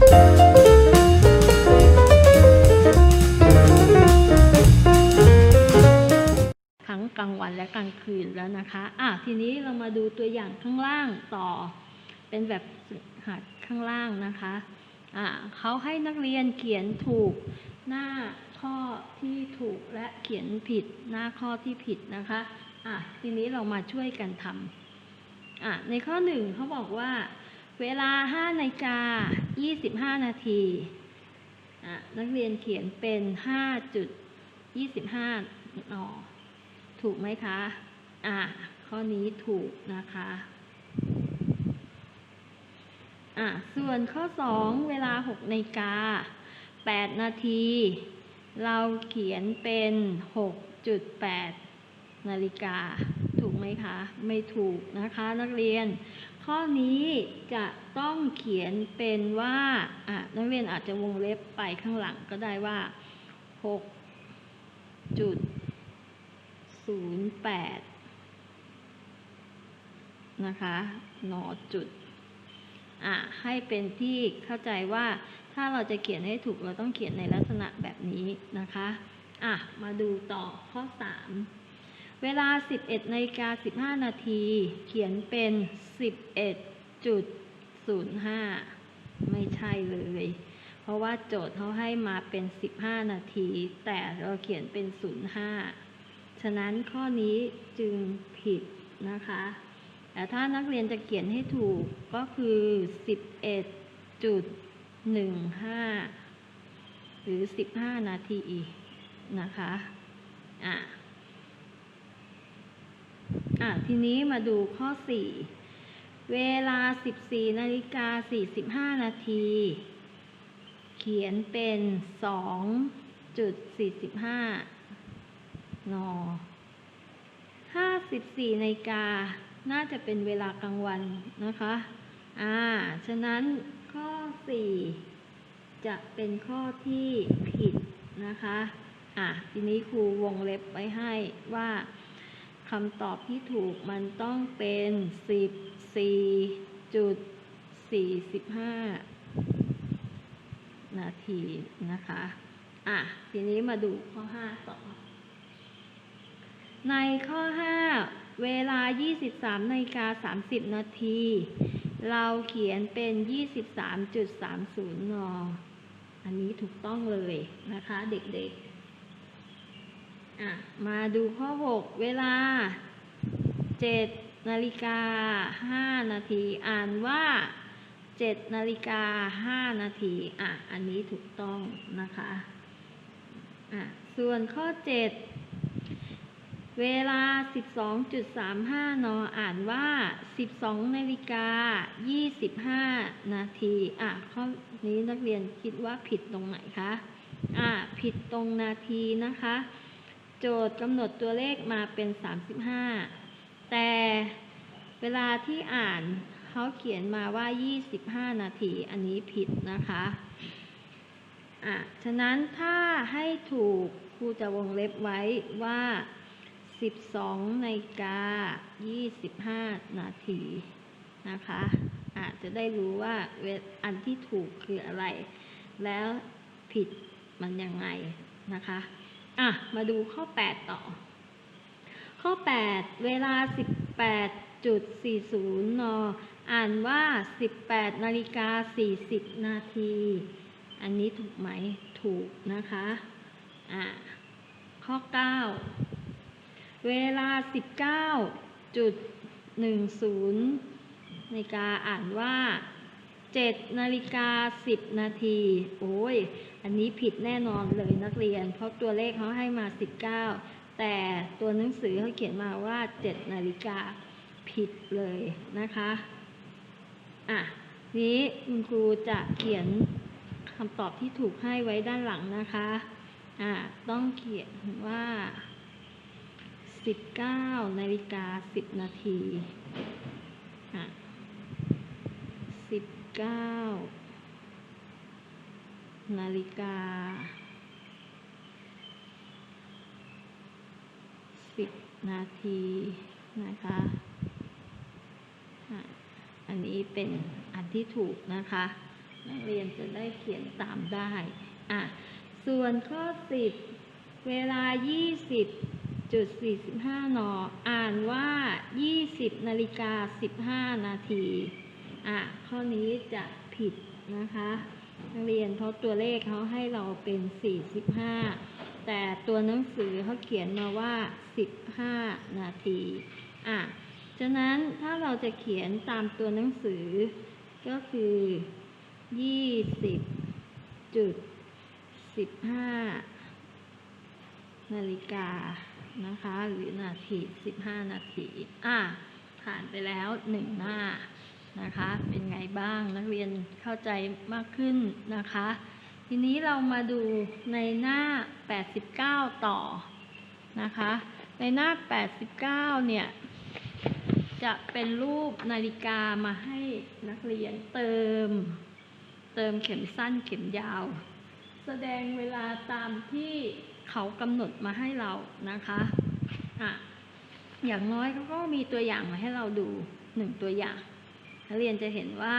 ทั้งกลางวันและกลางคืนแล้วนะคะอะทีนี้เรามาดูตัวอย่างข้างล่างต่อ เป็นแบบหัดข้างล่างนะคะอะเขาให้นักเรียนเขียนถูกหน้าข้อที่ถูกและเขียนผิดหน้าข้อที่ผิดนะคะอะทีนี้เรามาช่วยกันทำอะในข้อหนึ่งเขาบอกว่า เวลา5นาฬิกา 25 นาทีนักเรียนเขียนเป็น 5.25นอถูกไหมคะ อ่า ข้อนี้ถูกนะคะ อ่า ส่วนข้อสองเวลาหกนาฬิกาแปดนาที เราเขียนเป็นหกจุดแปดนาฬิกา ถูกไหมคะ ไม่ถูกนะคะ นักเรียน ข้อนี้จะต้องเขียนเป็นว่าอะนักเรียนอาจจะวงเล็บไปข้างหลังก็ได้ว่าหกจุดศูนย์แปดนะคะนอจุดอะให้เป็นที่เข้าใจว่าถ้าเราจะเขียนให้ถูกเราต้องเขียนในลักษณะแบบนี้นะคะอะมาดูต่อข้อ 3 เวลา 11นาฬิกา15 นาที เขียนเป็น 11.05 ไม่ใช่เลย เพราะว่าโจทย์เขาให้มาเป็น 15 นาที แต่เราเขียนเป็น 05 ฉะนั้นข้อนี้จึงผิดนะคะ แต่ถ้านักเรียนจะเขียนให้ถูกก็คือ 11.15 หรือ 15 นาทีนะคะ อะ อะทีนี้มาดูข้อ 4 เวลา 14นาฬิกา45 นาที เขียนเป็น 2.45นห้าสิบสี่นาฬิกา น่าจะเป็นเวลากลางวันนะคะ อ่า ฉะนั้นข้อสี่จะเป็นข้อที่ผิดนะคะ อะ ทีนี้ครูวงเล็บไว้ให้ว่า คำตอบที่ถูกมันต้องเป็นสิบสี่จุดสี่สิบห้านาทีนะคะ อะ ทีนี้มาดูข้อห้าต่อ ในข้อ 5 เวลา 23นาฬิกา30 นาที เราเขียนเป็น 23.30 น อันนี้ถูกต้องเลยนะคะเด็กๆ อะ มาดูข้อ 6 เวลา 7 นาฬิกา 5 นาที อ่านว่า 7 นาฬิกา 5 นาที อะ อันนี้ถูกต้องนะคะ อะ ส่วนข้อ 7 เวลา 12.35 น อ่านว่า 12 นาฬิกา 25 นาที อะ ข้อนี้นักเรียนคิดว่าผิดตรงไหนคะอะผิดตรงนาทีนะคะ โจทย์กำหนดตัวเลขมาเป็น 35 แต่เวลาที่อ่านเขาเขียนมาว่า 25 นาที อันนี้ผิดนะคะอะฉะนั้นถ้าให้ถูกครูจะวงเล็บไว้ว่า 12 ในกา 25 นาทีนะคะอาจจะได้รู้ว่าเวอันที่ถูกคืออะไร แล้วผิดมันยังไงนะคะ อะ มาดูข้อ 8 ต่อ ข้อ 8 เวลา 18.40 น อ่านว่า 18นาฬิกา 40 นาที อันนี้ถูกไหม ถูกนะคะ อะ ข้อ 9 เวลา 19.10 นาฬิกาอ่านว่า 7นาฬิกา10 นาที โอ้ย อันนี้ผิดแน่นอนเลยนักเรียน เพราะตัวเลขเขาให้มา 19 แต่ตัวหนังสือเขาเขียนมาว่า 7 นาฬิกาผิดเลยนะคะ อะ นี้คุณครูจะเขียนคำตอบที่ถูกให้ไว้ด้านหลังนะคะ อะ ต้องเขียนว่า 19นาฬิกา10 นาที อะ 19 นาฬิกา 10 นาทีนะคะ อันนี้เป็นอันที่ถูกนะคะ นักเรียนจะได้เขียนตามได้อะส่วนข้อสิบเวลา 20จุด45นอ่านว่า20นาฬิกา15นาที อะข้อนี้จะผิดนะคะนักเรียนเพราะตัวเลขเขาให้เราเป็น 45 แต่ตัวหนังสือเขาเขียนมาว่า 15 นาทีอะฉะนั้นถ้าเราจะเขียนตามตัวหนังสือ ก็คือ 20จุด15 นาฬิกานะคะ หรือนาที 15 นาที อะผ่านไปแล้วหนึ่งหน้า นะคะ เป็นไงบ้างนักเรียนเข้าใจมากขึ้นนะคะ ทีนี้เรามาดูในหน้า 89 ต่อนะคะ ในหน้า 89 เนี่ย จะเป็นรูปนาฬิกามาให้นักเรียนเติม เติมเข็มสั้นเข็มยาว แสดงเวลาตามที่เขากำหนดมาให้เรานะคะอะอย่างน้อยเขาก็มีตัวอย่างมาให้เราดูหนึ่งตัวอย่าง นักเรียนจะเห็นว่า